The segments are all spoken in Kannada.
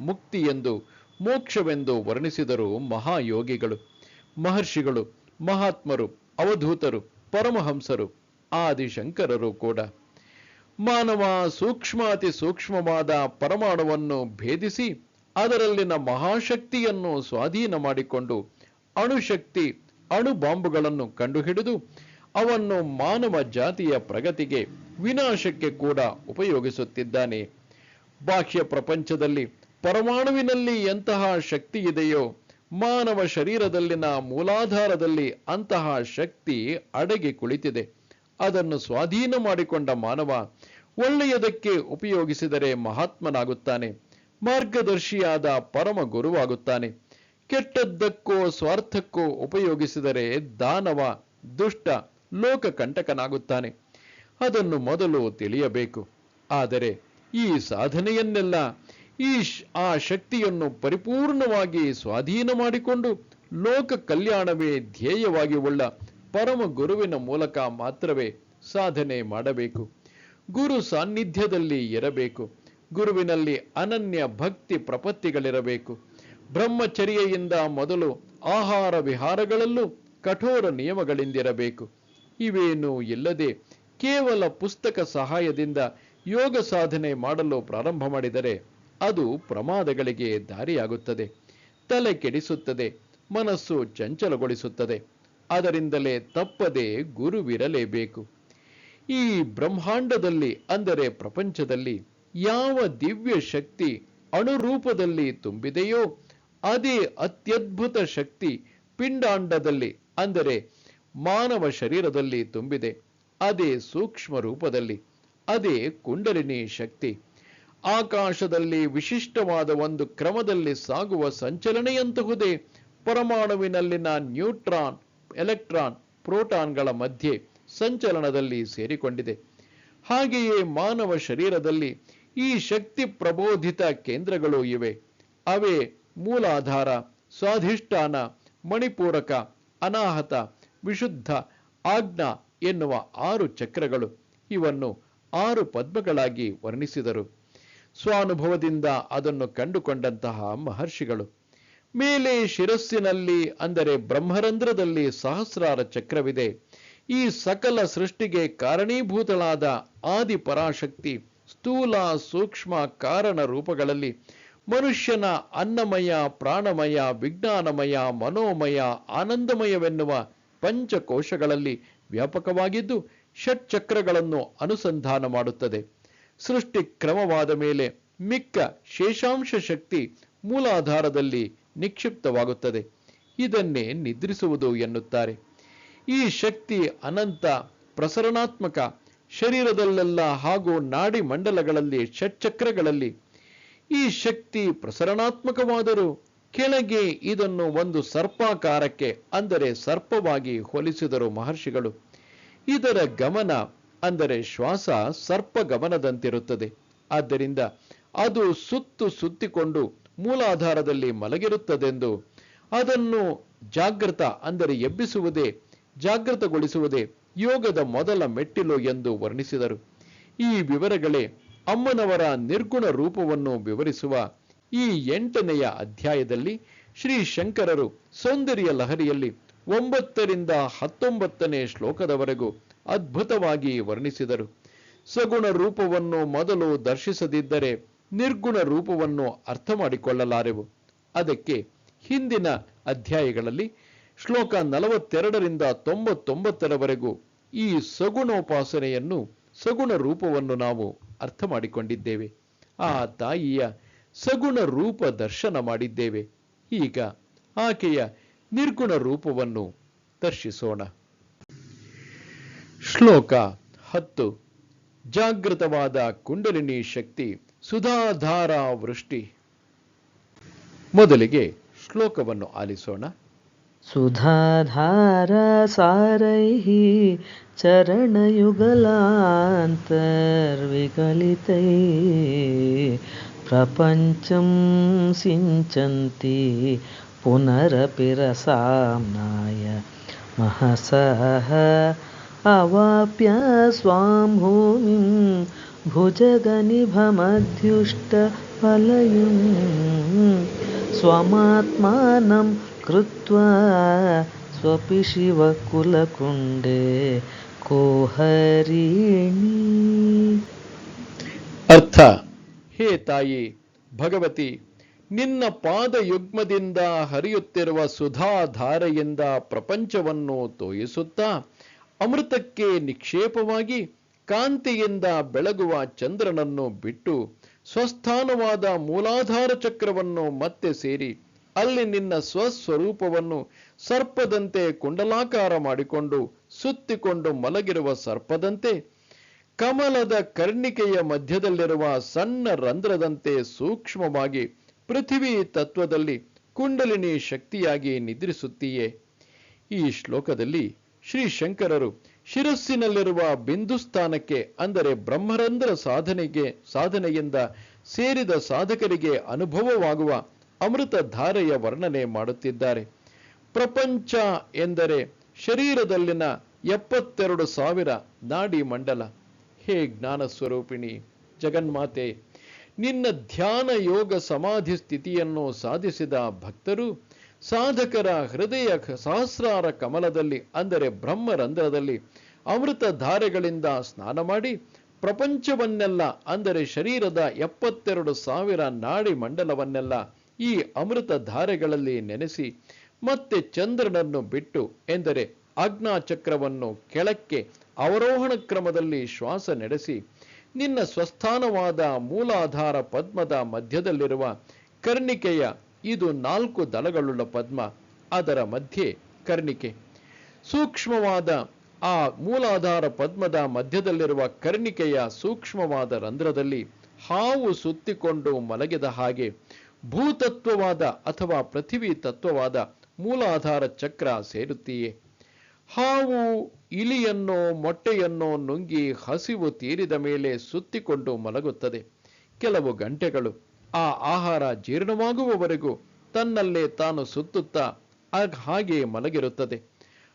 ಮುಕ್ತಿ ಎಂದು, ಮೋಕ್ಷವೆಂದು ವರ್ಣಿಸಿದರು ಮಹಾಯೋಗಿಗಳು. ಮಹರ್ಷಿಗಳು, ಮಹಾತ್ಮರು, ಅವಧೂತರು, ಪರಮಹಂಸರು, ಆದಿಶಂಕರರು ಕೂಡ. ಮಾನವ ಸೂಕ್ಷ್ಮಾತಿ ಸೂಕ್ಷ್ಮವಾದ ಪರಮಾಣುವನ್ನು ಭೇದಿಸಿ, ಅದರಲ್ಲಿನ ಮಹಾಶಕ್ತಿಯನ್ನು ಸ್ವಾಧೀನ ಮಾಡಿಕೊಂಡು ಅಣುಶಕ್ತಿ ಅಣು ಬಾಂಬುಗಳನ್ನು ಕಂಡುಹಿಡಿದು, ಅವನ್ನು ಮಾನವ ಜಾತಿಯ ಪ್ರಗತಿಗೆ ವಿನಾಶಕ್ಕೆ ಕೂಡ ಉಪಯೋಗಿಸುತ್ತಿದ್ದಾನೆ. ಬಾಹ್ಯ ಪ್ರಪಂಚದಲ್ಲಿ ಪರಮಾಣುವಿನಲ್ಲಿ ಎಂತಹ ಶಕ್ತಿ ಇದೆಯೋ, ಮಾನವ ಶರೀರದಲ್ಲಿನ ಮೂಲಾಧಾರದಲ್ಲಿ ಅಂತಹ ಶಕ್ತಿ ಅಡಗಿ ಕುಳಿತಿದೆ. ಅದನ್ನು ಸ್ವಾಧೀನ ಮಾಡಿಕೊಂಡ ಮಾನವ ಒಳ್ಳೆಯದಕ್ಕೆ ಉಪಯೋಗಿಸಿದರೆ ಮಹಾತ್ಮನಾಗುತ್ತಾನೆ, ಮಾರ್ಗದರ್ಶಿಯಾದ ಪರಮ ಗುರುವಾಗುತ್ತಾನೆ. ಕೆಟ್ಟದ್ದಕ್ಕೋ ಸ್ವಾರ್ಥಕ್ಕೋ ಉಪಯೋಗಿಸಿದರೆ ದಾನವ, ದುಷ್ಟ, ಲೋಕಕಂಟಕನಾಗುತ್ತಾನೆ. ಅದನ್ನು ಮೊದಲು ತಿಳಿಯಬೇಕು. ಆದರೆ ಈ ಸಾಧನೆಯನ್ನೆಲ್ಲ ಈ ಆ ಶಕ್ತಿಯನ್ನು ಪರಿಪೂರ್ಣವಾಗಿ ಸ್ವಾಧೀನ ಮಾಡಿಕೊಂಡು ಲೋಕ ಕಲ್ಯಾಣವೇ ಧ್ಯೇಯವಾಗಿ ಉಳ್ಳ ಪರಮ ಗುರುವಿನ ಮೂಲಕ ಮಾತ್ರವೇ ಸಾಧನೆ ಮಾಡಬೇಕು. ಗುರು ಸಾನ್ನಿಧ್ಯದಲ್ಲಿ ಇರಬೇಕು. ಗುರುವಿನಲ್ಲಿ ಅನನ್ಯ ಭಕ್ತಿ ಪ್ರಪತ್ತಿಗಳಿರಬೇಕು. ಬ್ರಹ್ಮಚರ್ಯೆಯಿಂದ ಮೊದಲು ಆಹಾರ ವಿಹಾರಗಳಲ್ಲೂ ಕಠೋರ ನಿಯಮಗಳಿಂದಿರಬೇಕು. ಇವೇನೂ ಇಲ್ಲದೆ ಕೇವಲ ಪುಸ್ತಕ ಸಹಾಯದಿಂದ ಯೋಗ ಸಾಧನೆ ಮಾಡಲು ಪ್ರಾರಂಭ ಮಾಡಿದರೆ ಅದು ಪ್ರಮಾದಗಳಿಗೆ ದಾರಿಯಾಗುತ್ತದೆ. ತಲೆ ಕೆಡಿಸುತ್ತದೆ, ಮನಸ್ಸು ಚಂಚಲಗೊಳಿಸುತ್ತದೆ. ಅದರಿಂದಲೇ ತಪ್ಪದೆ ಗುರುವಿರಲೇಬೇಕು. ಈ ಬ್ರಹ್ಮಾಂಡದಲ್ಲಿ, ಅಂದರೆ ಪ್ರಪಂಚದಲ್ಲಿ, ಯಾವ ದಿವ್ಯ ಶಕ್ತಿ ಅಣುರೂಪದಲ್ಲಿ ತುಂಬಿದೆಯೋ, ಅದೇ ಅತ್ಯದ್ಭುತ ಶಕ್ತಿ ಪಿಂಡಾಂಡದಲ್ಲಿ, ಅಂದರೆ ಮಾನವ ಶರೀರದಲ್ಲಿ ತುಂಬಿದೆ. ಅದೇ ಸೂಕ್ಷ್ಮ ರೂಪದಲ್ಲಿ ಅದೇ ಕುಂಡಲಿನಿ ಶಕ್ತಿ. ಆಕಾಶದಲ್ಲಿ ವಿಶಿಷ್ಟವಾದ ಒಂದು ಕ್ರಮದಲ್ಲಿ ಸಾಗುವ ಸಂಚಲನೆಯಂತಹುದೇ ಪರಮಾಣುವಿನಲ್ಲಿನ ನ್ಯೂಟ್ರಾನ್, ಎಲೆಕ್ಟ್ರಾನ್, ಪ್ರೋಟಾನ್ಗಳ ಮಧ್ಯೆ ಸಂಚಲನದಲ್ಲಿ ಸೇರಿಕೊಂಡಿದೆ. ಹಾಗೆಯೇ ಮಾನವ ಶರೀರದಲ್ಲಿ ಈ ಶಕ್ತಿ ಪ್ರಬೋಧಿತ ಕೇಂದ್ರಗಳು ಇವೆ. ಅವೇ ಮೂಲಾಧಾರ, ಸ್ವಾಧಿಷ್ಠಾನ, ಮಣಿಪೂರಕ, ಅನಾಹತ, ವಿಶುದ್ಧ, ಆಜ್ಞಾ ಎನ್ನುವ ಆರು ಚಕ್ರಗಳು. ಇವನ್ನು ಆರು ಪದ್ಮಗಳಾಗಿ ವರ್ಣಿಸಿದರು. ಸ್ವಾನುಭವದಿಂದ ಅದನ್ನು ಕಂಡುಕೊಂಡಂತಹ ಮಹರ್ಷಿಗಳು. ಮೇಲೆ ಶಿರಸ್ಸಿನಲ್ಲಿ, ಅಂದರೆ ಬ್ರಹ್ಮರಂಧ್ರದಲ್ಲಿ ಸಹಸ್ರಾರ ಚಕ್ರವಿದೆ. ಈ ಸಕಲ ಸೃಷ್ಟಿಗೆ ಕಾರಣೀಭೂತಳಾದ ಆದಿ ಪರಾಶಕ್ತಿ ಸ್ಥೂಲ ಸೂಕ್ಷ್ಮ ಕಾರಣ ರೂಪಗಳಲ್ಲಿ ಮನುಷ್ಯನ ಅನ್ನಮಯ, ಪ್ರಾಣಮಯ, ವಿಜ್ಞಾನಮಯ, ಮನೋಮಯ, ಆನಂದಮಯವೆನ್ನುವ ಪಂಚಕೋಶಗಳಲ್ಲಿ ವ್ಯಾಪಕವಾಗಿದ್ದು ಷಟ್ಚಕ್ರಗಳನ್ನು ಅನುಸಂಧಾನ ಮಾಡುತ್ತದೆ. ಸೃಷ್ಟಿ ಕ್ರಮವಾದ ಮೇಲೆ ಮಿಕ್ಕ ಶೇಷಾಂಶ ಶಕ್ತಿ ಮೂಲಾಧಾರದಲ್ಲಿ ನಿಕ್ಷಿಪ್ತವಾಗುತ್ತದೆ. ಇದನ್ನೇ ನಿದ್ರಿಸುವುದು ಎನ್ನುತ್ತಾರೆ. ಈ ಶಕ್ತಿ ಅನಂತ, ಪ್ರಸರಣಾತ್ಮಕ, ಶರೀರದಲ್ಲೆಲ್ಲ ಹಾಗೂ ನಾಡಿ ಮಂಡಲಗಳಲ್ಲಿ, ಷಟ್ಚಕ್ರಗಳಲ್ಲಿ ಈ ಶಕ್ತಿ ಪ್ರಸರಣಾತ್ಮಕವಾದರೂ ಕೆಳಗೆ ಇದನ್ನು ಒಂದು ಸರ್ಪಾಕಾರಕ್ಕೆ, ಅಂದರೆ ಸರ್ಪವಾಗಿ ಹೋಲಿಸಿದರು ಮಹರ್ಷಿಗಳು. ಇದರ ಗಮನ ಅಂದರೆ ಶ್ವಾಸ ಸರ್ಪ ಗಮನದಂತಿರುತ್ತದೆ. ಆದ್ದರಿಂದ ಅದು ಸುತ್ತು ಸುತ್ತಿಕೊಂಡು ಮೂಲಾಧಾರದಲ್ಲಿ ಮಲಗಿರುತ್ತದೆಂದು ಅದನ್ನು ಜಾಗೃತ ಅಂದರೆ ಎಬ್ಬಿಸುವುದೇ ಜಾಗೃತಗೊಳಿಸುವುದೇ ಯೋಗದ ಮೊದಲ ಮೆಟ್ಟಿಲು ಎಂದು ವರ್ಣಿಸಿದರು. ಈ ವಿವರಗಳೇ ಅಮ್ಮನವರ ನಿರ್ಗುಣ ರೂಪವನ್ನು ವಿವರಿಸುವ ಈ ಎಂಟನೆಯ ಅಧ್ಯಾಯದಲ್ಲಿ ಶ್ರೀ ಶಂಕರರು ಸೌಂದರ್ಯ ಲಹರಿಯಲ್ಲಿ ಒಂಬತ್ತರಿಂದ ಹತ್ತೊಂಬತ್ತನೇ ಶ್ಲೋಕದವರೆಗೂ ಅದ್ಭುತವಾಗಿ ವರ್ಣಿಸಿದರು. ಸಗುಣ ರೂಪವನ್ನು ಮೊದಲು ದರ್ಶಿಸದಿದ್ದರೆ ನಿರ್ಗುಣ ರೂಪವನ್ನು ಅರ್ಥ ಮಾಡಿಕೊಳ್ಳಲಾರೆವು ಅದಕ್ಕೆ ಹಿಂದಿನ ಅಧ್ಯಾಯಗಳಲ್ಲಿ ಶ್ಲೋಕ ನಲವತ್ತೆರಡರಿಂದ ತೊಂಬತ್ತೊಂಬತ್ತರವರೆಗೂ ಈ ಸಗುಣೋಪಾಸನೆಯನ್ನು ಸಗುಣ ರೂಪವನ್ನು ನಾವು ಅರ್ಥ ಮಾಡಿಕೊಂಡಿದ್ದೇವೆ ಆ ತಾಯಿಯ ಸಗುಣ ರೂಪ ದರ್ಶನ ಮಾಡಿದ್ದೇವೆ. ಈಗ ಆಕೆಯ ನಿರ್ಗುಣ ರೂಪವನ್ನು ದರ್ಶಿಸೋಣ. ಶ್ಲೋಕ ಹತ್ತು. ಜಾಗೃತವಾದ ಕುಂಡಲಿನಿ ಶಕ್ತಿ, ಸುಧಾಧಾರ ವೃಷ್ಟಿ. ಮೊದಲಿಗೆ ಶ್ಲೋಕವನ್ನು ಆಲಿಸೋಣ. ಸುಧಾಧಾರ ಸಾರೈಹಿ ಚರಣಯುಗಲಾಂತರ್ವಿಗಲಿತೈ ಪ್ರಪಂಚಂ ಸಿಂಚಂತಿ ಪುನರಪಿರಸಾಮ್ನಾಯ ಮಹಸಹ अवाप्य स्वां भूमिं भुजगनिभमध्युष्टफलयुं स्वमात्मानं कृत्वा स्वपि शिवकुलकुण्डे कोहरिणी ಅರ್ಥ ಹೇ ತಾಯಿ ಭಗವತಿ ನಿನ್ನ ಪಾದಯುಗ್ಮದಿಂದ ಹರಿಯುತ್ತಿರುವ ಸುಧಾಧಾರೆಯಿಂದ ಪ್ರಪಂಚವನ್ನು ತೋಯಿಸುತ್ತಾ ಅಮೃತಕ್ಕೆ ನಿಕ್ಷೇಪವಾಗಿ ಕಾಂತಿಯಿಂದ ಬೆಳಗುವ ಚಂದ್ರನನ್ನು ಬಿಟ್ಟು ಸ್ವಸ್ಥಾನವಾದ ಮೂಲಾಧಾರ ಚಕ್ರವನ್ನು ಮತ್ತೆ ಸೇರಿ ಅಲ್ಲಿ ನಿನ್ನ ಸ್ವಸ್ವರೂಪವನ್ನು ಸರ್ಪದಂತೆ ಕುಂಡಲಾಕಾರ ಮಾಡಿಕೊಂಡು ಸುತ್ತಿಕೊಂಡು ಮಲಗಿರುವ ಸರ್ಪದಂತೆ, ಕಮಲದ ಕರ್ಣಿಕೆಯ ಮಧ್ಯದಲ್ಲಿರುವ ಸಣ್ಣ ರಂಧ್ರದಂತೆ ಸೂಕ್ಷ್ಮವಾಗಿ ಪೃಥಿವಿ ತತ್ವದಲ್ಲಿ ಕುಂಡಲಿನಿ ಶಕ್ತಿಯಾಗಿ ನಿದ್ರಿಸುತ್ತೀಯೇ. ಈ ಶ್ಲೋಕದಲ್ಲಿ ಶ್ರೀ ಶಂಕರರು ಶಿರಸ್ಸಿನಲ್ಲಿರುವ ಬಿಂದು ಸ್ಥಾನಕ್ಕೆ, ಅಂದರೆ ಬ್ರಹ್ಮರಂಧ್ರ ಸಾಧನೆಗೆ, ಸಾಧನೆಯಿಂದ ಸೇರಿದ ಸಾಧಕರಿಗೆ ಅನುಭವವಾಗುವ ಅಮೃತ ಧಾರೆಯ ವರ್ಣನೆ ಮಾಡುತ್ತಿದ್ದಾರೆ. ಪ್ರಪಂಚ ಎಂದರೆ ಶರೀರದಲ್ಲಿನ ಎಪ್ಪತ್ತೆರಡು ಸಾವಿರ ನಾಡಿ ಮಂಡಲ. ಹೇ ಜ್ಞಾನ ಸ್ವರೂಪಿಣಿ ಜಗನ್ಮಾತೆ, ನಿನ್ನ ಧ್ಯಾನ ಯೋಗ ಸಮಾಧಿ ಸ್ಥಿತಿಯನ್ನು ಸಾಧಿಸಿದ ಭಕ್ತರು ಸಾಧಕರ ಹೃದಯ ಸಹಸ್ರಾರ ಕಮಲದಲ್ಲಿ, ಅಂದರೆ ಬ್ರಹ್ಮರಂಧ್ರದಲ್ಲಿ ಅಮೃತ ಧಾರೆಗಳಿಂದ ಸ್ನಾನ ಮಾಡಿ, ಪ್ರಪಂಚವನ್ನೆಲ್ಲ, ಅಂದರೆ ಶರೀರದ ಎಪ್ಪತ್ತೆರಡು ಸಾವಿರ ನಾಡಿ ಮಂಡಲವನ್ನೆಲ್ಲ ಈ ಅಮೃತ ಧಾರೆಗಳಲ್ಲಿ ನೆನೆಸಿ, ಮತ್ತೆ ಚಂದ್ರನನ್ನು ಬಿಟ್ಟು, ಎಂದರೆ ಆಜ್ಞಾಚಕ್ರವನ್ನು ಕೆಳಕ್ಕೆ ಅವರೋಹಣ ಕ್ರಮದಲ್ಲಿ ಶ್ವಾಸ ನಡೆಸಿ, ನಿನ್ನ ಸ್ವಸ್ಥಾನವಾದ ಮೂಲಾಧಾರ ಪದ್ಮದ ಮಧ್ಯದಲ್ಲಿರುವ ಕರ್ಣಿಕೆಯ ಇದು ನಾಲ್ಕು ದಳಗಳುಳ್ಳ ಪದ್ಮ, ಅದರ ಮಧ್ಯೆ ಕರ್ಣಿಕೆ. ಸೂಕ್ಷ್ಮವಾದ ಆ ಮೂಲಾಧಾರ ಪದ್ಮದ ಮಧ್ಯದಲ್ಲಿರುವ ಕರ್ಣಿಕೆಯ ಸೂಕ್ಷ್ಮವಾದ ರಂಧ್ರದಲ್ಲಿ ಹಾವು ಸುತ್ತಿಕೊಂಡು ಮಲಗಿದ ಹಾಗೆ ಭೂತತ್ವವಾದ ಅಥವಾ ಪೃಥಿವಿ ತತ್ವವಾದ ಮೂಲಾಧಾರ ಚಕ್ರ ಸೇರುತ್ತೀಯೇ. ಹಾವು ಇಲಿಯನ್ನೋ ಮೊಟ್ಟೆಯನ್ನೋ ನುಂಗಿ ಹಸಿವು ತೀರಿದ ಮೇಲೆ ಸುತ್ತಿಕೊಂಡು ಮಲಗುತ್ತದೆ. ಕೆಲವು ಗಂಟೆಗಳು ಆ ಆಹಾರ ಜೀರ್ಣವಾಗುವವರೆಗೂ ತನ್ನಲ್ಲೇ ತಾನು ಸುತ್ತುತ್ತಾ ಹಾಗೆ ಮಲಗಿರುತ್ತದೆ.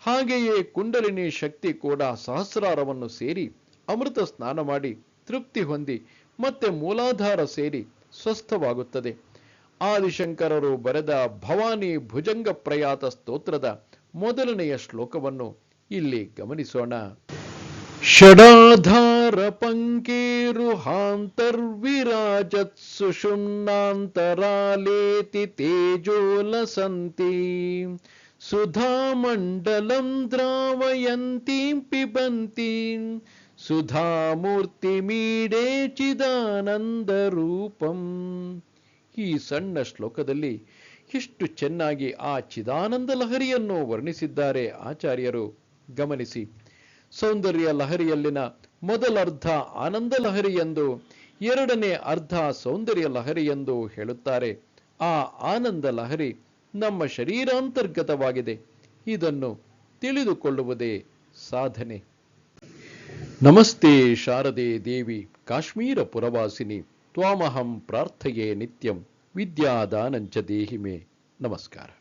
ಹಾಗೆಯೇ ಕುಂಡಲಿನಿ ಶಕ್ತಿ ಕೂಡ ಸಹಸ್ರಾರವನ್ನು ಸೇರಿ ಅಮೃತ ಸ್ನಾನ ಮಾಡಿ ತೃಪ್ತಿ ಹೊಂದಿ ಮತ್ತೆ ಮೂಲಾಧಾರ ಸೇರಿ ಸ್ವಸ್ಥವಾಗುತ್ತದೆ. ಆದಿಶಂಕರರು ಬರೆದ ಭವಾನಿ ಭುಜಂಗ ಪ್ರಯಾತ ಸ್ತೋತ್ರದ ಮೊದಲನೆಯ ಶ್ಲೋಕವನ್ನು ಇಲ್ಲಿ ಗಮನಿಸೋಣ. ಸುಷುಮ್ನಾಂತರಾಲೇತಿ ತೇಜೋಲಸಂತಿ ಸುಧಾಮಂಡಲಂ ಸುಧಾ ಮೂರ್ತಿ ಮೀಡೆ ಚಿದಾನಂದ ರೂಪಂ. ಈ ಸಣ್ಣ ಶ್ಲೋಕದಲ್ಲಿ ಎಷ್ಟು ಚೆನ್ನಾಗಿ ಆ ಚಿದಾನಂದ ಲಹರಿಯನ್ನು ವರ್ಣಿಸಿದ್ದಾರೆ ಆಚಾರ್ಯರು. ಗಮನಿಸಿ. ಸೌಂದರ್ಯ ಲಹರಿಯಲ್ಲಿನ ಮೊದಲರ್ಧ ಆನಂದ ಲಹರಿ ಎಂದು, ಎರಡನೇ ಅರ್ಧ ಸೌಂದರ್ಯ ಲಹರಿ ಎಂದು ಹೇಳುತ್ತಾರೆ. ಆ ಆನಂದ ಲಹರಿ ನಮ್ಮ ಶರೀರಾಂತರ್ಗತವಾಗಿದೆ ಇದನ್ನು ತಿಳಿದುಕೊಳ್ಳುವುದೇ ಸಾಧನೆ. ನಮಸ್ತೆ ಶಾರದೆ ದೇವಿ, ಕಾಶ್ಮೀರ ಪುರವಾಸಿನಿ, ತ್ವಾಮಹಂ ಪ್ರಾರ್ಥೆಯೇ ನಿತ್ಯಂ, ವಿದ್ಯಾದಾನಂಚ ದೇಹಿಮೆ. ನಮಸ್ಕಾರ.